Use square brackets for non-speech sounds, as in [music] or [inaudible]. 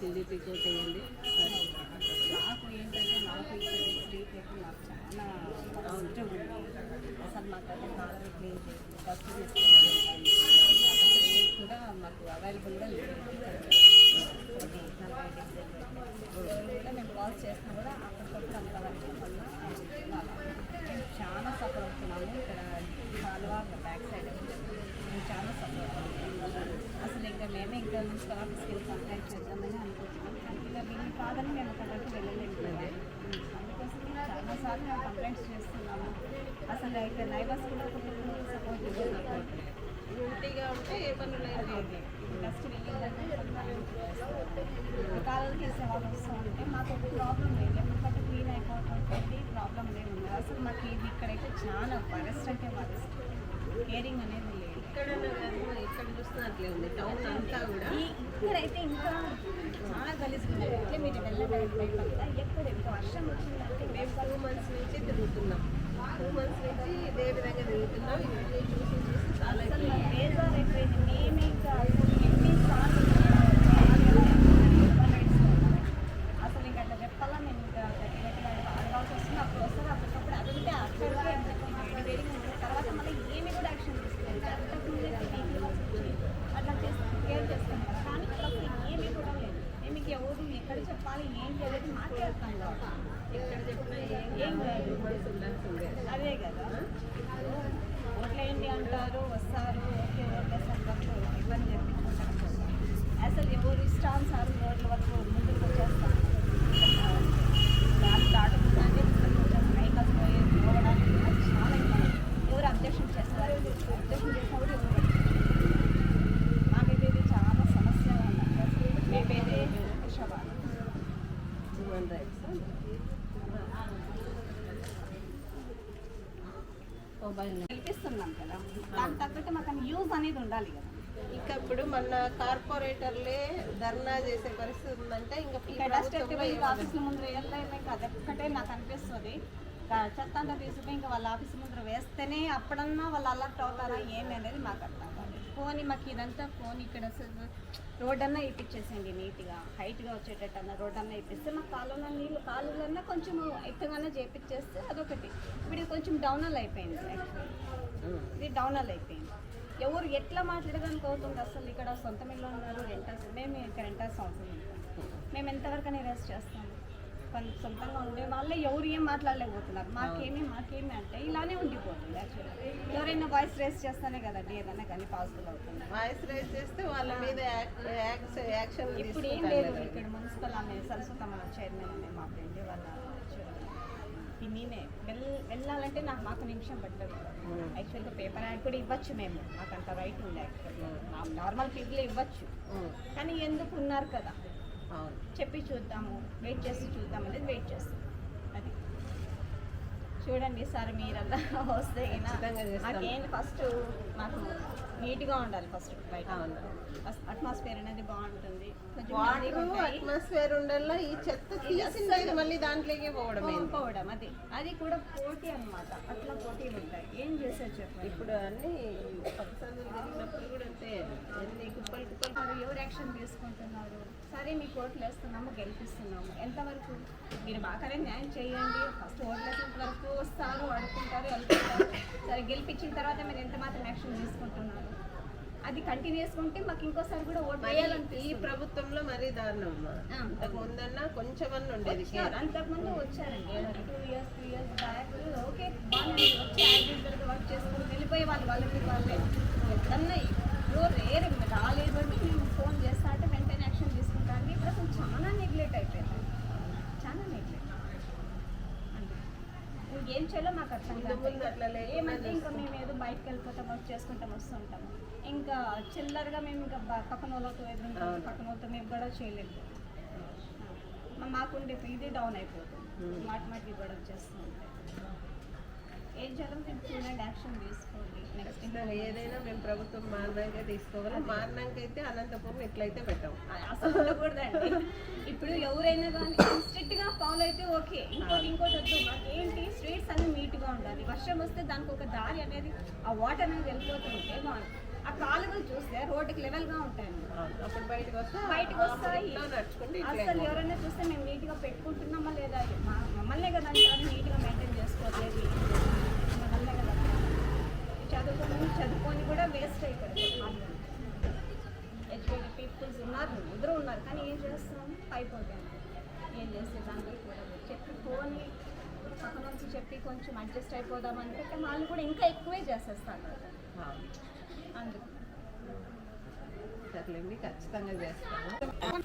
టీడీపీకి చేయండి. నాకు ఏంటంటే నాకు నాకు చాలా ఇష్టం ఉంది. అసలు మాకు అది కాలం క్లీన్ చేసి ఫస్ట్ తీసుకోవాలి. కూడా మాకు అవైలబుల్గా లేదు. కూడా మేము కాల్ చేసినా కూడా అప్పటికప్పుడు అంతవరకు వర్షం చాలా సఫర్ అవుతున్నాము ఇక్కడ కాలువ బ్యాక్ సైడ్ మేము చాలా సఫర్ అవుతున్నాము అసలు ఇంకా మున్సిపల్ ఆఫీస్కి వెళ్ళి కంప్లైంట్ చేద్దామని అనుకుంటున్నాం. కానీ ఇలా వీళ్ళు కాదని మేము అక్కడ వరకు వెళ్ళలేము కదా అందుకోసం చాలాసార్లు మేము కంప్లైంట్స్ చేస్తున్నాము. అసలు ఇక్కడ నైబర్స్ కూడా కొంచెం సపోర్ట్ యూనిటీగా ఉంటే ఏ పనులు డస్ట్ కాలం తీసే వాళ్ళు వస్తూ ఉంటే మాకు ఒక ప్రాబ్లం లేదు. ఎప్పటికట్టు క్లీన్ అయిపోవటం తోటి ప్రాబ్లం లేదు. అసలు మాకు ఇది ఇక్కడైతే చాలా వరస్ట్ అంటే వరస్ట్. కేరింగ్ అనేది చూస్తున్నట్లే ఉంది. టౌన్ అంతా కూడా. ఈ ఇక్కడైతే ఇంకా చాలా ఉంది. ఇట్లే మీరు వెళ్ళడానికి ఎక్కడ ఇంకా వర్షం వచ్చిందంటే మేము టూ మంత్స్ నుంచి తిరుగుతున్నాం. టూ మంత్స్ నుంచి ఇదే విధంగా తిరుగుతున్నాం. ఇవన్నీ చూసి చూసి చాలా బేజార్ అయిపోయింది. మేమే ఇంకా ఎన్నిసార్లు అసలు ఇంకా అట్లా చెప్పాలా మేము ఇంకా గట్టి గట్టిగా అడగాల్సి వస్తుంది అప్పుడు వస్తుంది అప్పటికప్పుడు అడిగితే అక్కడికే అని చెప్పి వేడి వేడిగా ఉంటుంది తర్వాత మళ్ళీ ఏమి కూడా యాక్షన్ తీసుకోలేదు అంతకుముందే టీవీ వచ్చి అట్లా చేస్తాం కేర్ చేస్తాం కదా కానీ ఇప్పుడు అసలు ఏమీ కూడా లేదు మేము ఎవరు ఎక్కడ చెప్పాలి ఏం చేయలేదు మాట్లాడతాం కదా ఎక్కడ చెప్పినా ఏం ఏం కాదు మనసు ఉండాల్సిందే అదే కదా ఓట్లేంటి అంటారు వస్తారు ఓకే ఓట్లేసారు వరకు ఇబ్బంది చెప్పించుకుంటారు అసలు ఎవరు ఇష్టానుసారం రోడ్ల వరకు ముందుకు వచ్చేస్తారు దాన్ని దాటుకుంటే వెహికల్స్ పోయి పోవడానికి కూడా చాలా ఇబ్బంది ఎవరు అబ్జెక్షన్ చేస్తారు అబ్జెక్షన్ చేసినా కూడా ఎవరు మాకైతే ఇది చాలా సమస్య ఉంది మేమైతే విషవాడు హ్యూమన్ రైట్స్ మొబైల్ కల్పిస్తున్నాం కదా. దానికి తగ్గట్టు మాకు యూజ్ అనేది ఉండాలి కదా. ఇంకా ఇప్పుడు మన కార్పొరేటర్లే ధర్నా చేసే పరిస్థితి ఉందంటే ఇంకా ఆఫీసుల ముందు ఇంకా అదొక్కటే నాకు అనిపిస్తుంది. చెత్త అంతా తీసుకుపోయి ఇంకా వాళ్ళ ఆఫీస్ ముందర వేస్తేనే అప్పుడన్నా వాళ్ళు అలర్ట్ అవుతారా ఏమి అనేది మాకు అర్థం కాదు. ఫోన్ మాకు ఇదంతా ఫోన్ ఇక్కడ అసలు రోడ్ అన్నా ఇప్పించేసేయండి నీట్గా. హైట్గా వచ్చేటట్టు అన్న రోడ్ అన్నా ఇప్పిస్తే మాకు కాలువలో నీళ్ళు కాలువలన్నా కొంచెం ఎత్తుగానే చేపించేస్తే అదొకటి. ఇప్పుడు కొంచెం డౌనల్ అయిపోయింది ఇది డౌనల్ అయిపోయింది. ఎవరు ఎట్లా మాట్లాడడానికి అవుతుంది అసలు? ఇక్కడ సొంత ఇల్లు ఉన్నారు రెంటర్స్ మేము ఇక్కడ రెంటర్స్ అవుతుంది మేము ఎంతవరకు రెస్ట్ చేస్తాము? కొంత సొంతంగా ఉండే వాళ్ళే ఎవరు ఏం మాట్లాడలేకపోతున్నారు. మాకేమి మాకేమి అంటే ఇలానే ఉండిపోతుంది యాక్చువల్లీ ఎవరైనా వాయిస్ రేస్ చేస్తానే కదండి ఏదైనా కానీ పాసిబుల్ అవుతుంది. వాయిస్ రైజ్ చేస్తే వాళ్ళ మీద యాక్షన్ ఇప్పుడు ఏం లేదు ఇక్కడ మున్సిపల్ ఆమె సరస్వతమ్మ చైర్మన్ అనే మా ఫ్రెండ్ వాళ్ళ నేనే. వెళ్ళాలంటే నాకు మాకు నిమిషం పట్టదు. యాక్చువల్గా పేపర్ యాడ్ కూడా ఇవ్వచ్చు మేము. మాకు అంత రైట్ ఉంది యాక్చువల్గా నార్మల్ పీపుల్ ఇవ్వచ్చు. కానీ ఎందుకు ఉన్నారు కదా? చెప్పి చూద్దాము వెయిట్ చేసి చూద్దాం అనేది వెయిట్ చేస్తాం. అది. చూడండి సార్ మీరల్లా [laughs] వస్తే ఫస్ట్ మాకు నీట్గా ఉండాలి ఫస్ట్ బయట. అట్మాస్ఫియర్ అనేది బాగుంటుంది. కొంచెం వాటర్. అట్మాస్ఫియర్ ఉండల్లా ఈ చెత్త తీసిండేది మళ్ళీ దాంట్లోకి పోవడమే పోవడం అది. అది కూడా పోటీ అన్నమాట. అట్లా పోటీలు ఉంటాయి. ఏం చేసేది చెప్పండి? ఇప్పుడు అన్ని జరిగినప్పుడు కూడా అంతే. ఎన్ని కుప్పలు కుప్పలు. ఎవరు యాక్షన్ తీసుకుంటున్నారు? సరే మీకు ఓట్లు వేస్తున్నాము గెలిపిస్తున్నాము. ఎంతవరకు? మీరు బాగానే న్యాయం చేయండి. ఫస్ట్ ఓట్లు వేసేంత వరకు వస్తారు అడుగుతుంటారు వెళ్తుంటారు. సరే గెలిపించిన తర్వాత మీరు ఎంత మాత్రం యాక్షన్ తీసుకుంటున్నారు అది కంటిన్యూ చేసుకుంటే మాకు ఇంకోసారి కూడా ఓటు మరి ఈ ప్రభుత్వంలో మరీ దారుణం. ఇంతకు ముందన్నా కొంచెమన్నా ఉండేది వచ్చారు. అంతకుముందు వచ్చారండి. Two years three years back okay బాగానే వచ్చి యాక్టివ్ వర్క్ చేసుకుని వెళ్ళిపోయే వాళ్ళు వాళ్ళకి వాళ్ళే. అన్నయ్య ఇప్పుడు రేర్ రాలేదు అంటే మేము ఫోన్ చేస్తా అంటే వెంటనే యాక్షన్ తీసుకుంటాను ఇప్పుడు అసలు చాలా నెగ్లెక్ట్ అయిపోయింది చాలా నెగ్లెక్ట్ ఇంకేం చేయాలో మాకు అర్థం కాదు. ఏమంటే ఇంకా మేము ఏదో బయటకు వెళ్ళిపోతాం వర్క్ చేసుకుంటాం వస్తుంటాము ఇంకా చిల్లరగా మేము ఇంకా పక్కన వాళ్ళతో ఎదురు అవును. పక్కన వాళ్ళతో మేము కూడా చేయలేదు. మాకుండే ఇది డౌన్ అయిపోతుంది. మాటి మాటికి కూడా వచ్చేస్తూ ఉంటాయి ఏం చేయాలో మీరు చూడండి యాక్షన్ తీసుకోండి. నెక్స్ట్ ఏదైనా మేము ప్రభుత్వం మారినాక తీసుకోవాలి. మారినాక అయితే అనంతపురం ఎట్లయితే పెట్టాం. అసలు ఉండకూడదండి. ఇప్పుడు ఎవరైనా కానీ స్ట్రిక్ట్ గా ఫాలో అయితే ఓకే. ఇంకోటి ఇంకోటి వద్దు. మాకు ఏంటి స్ట్రీట్స్ అన్ని నీట్గా ఉండాలి. వర్షం వస్తే దానికి ఒక దారి అనేది ఆ వాటర్ అనేది వెళ్ళిపోతుంటే బాగుంది ఆ కాలువలు చూస్తే రోడ్డుకి లెవెల్గా ఉంటాయండి అవును. అప్పుడు బయటకు వస్తే బయటకు వస్తాయి అసలు ఎవరైనా చూస్తే మేము నీట్గా పెట్టుకుంటున్నామా లేదా? మమ్మల్నే కదా అంటారు నీట్గా మెయింటైన్ చేసుకోవట్లేదు. మమ్మల్నే కదా. చదువుకొని చదువుకొని కూడా వేస్ట్ అయిపోయింది ఎడ్యుకేటెడ్ పీపుల్స్ ఉన్నారు ఇద్దరు ఉన్నారు కానీ ఏం చేస్తాం? అయిపోతాం ఏం చేస్తే కూడా చెప్పి. పోని పక్కన నుంచి చెప్పి కొంచెం అడ్జస్ట్ అయిపోదామంటే వాళ్ళు కూడా ఇంకా ఎక్కువే చేసేస్తారు. అవును. అందుకు. సర్లేండి ఖచ్చితంగా చేస్తాను.